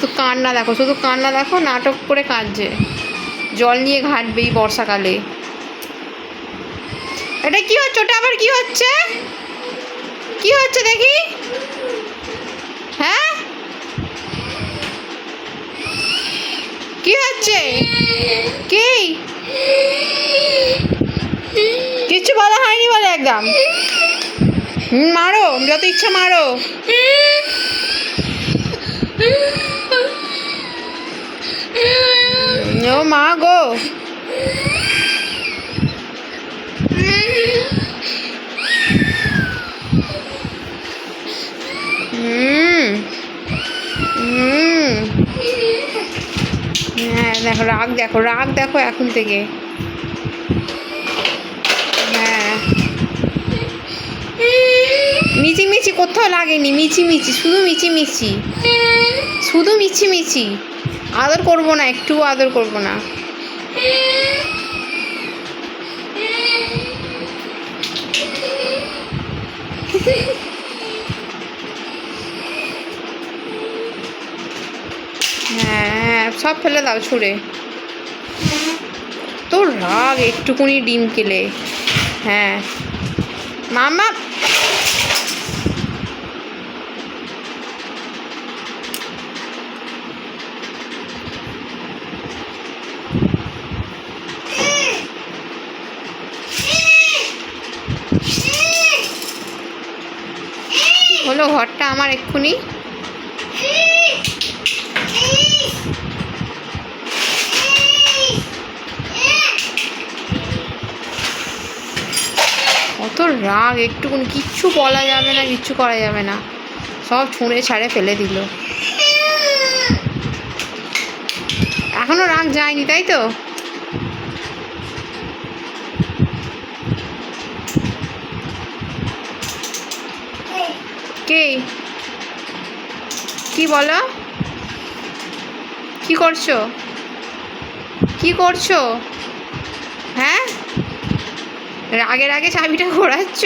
শুধু কান্না দেখো, শুধু কান্না দেখো, নাটক করে কাঁদছে। জল নিয়ে ঘাটবে এই বর্ষাকালে। এটা কি হচ্ছে? ওটা আবার কি হচ্ছে? কি হচ্ছে দেখি? হ্যাঁ? কি হচ্ছে? কি? কিচ্ছু বলা হয়নি বলে একদম। মারো, যত ইচ্ছা মারো। মা গো। হ্যাঁ দেখো, রাগ দেখো রাগ দেখো এখন থেকে। হ্যাঁ। মিচি মিচি কোথাও লাগেনি মিচি মিচি শুধু মিচি মিচি শুধু মিচি মিচি আদর করব না একটু আদর করব না। হ্যাঁ সব ফেলে দাও ছুঁড়ে। তোর রাগ, একটুকুনি ডিম কেলে। হ্যাঁ। মামা হলো ঘরটা আমার এক্ষুনি। কত রাগ, একটুকুনি কিচ্ছু বলা যাবে না, কিচ্ছু করা যাবে না। সব ছুঁড়ে ছাড়ে ফেলে দিল। এখনও রাগ যায়নি, তাই তো? কে? কি বলো? কি করছ? কি করছ? হ্যাঁ? রাগের আগে চাবিটা ঘোরাচ্ছ?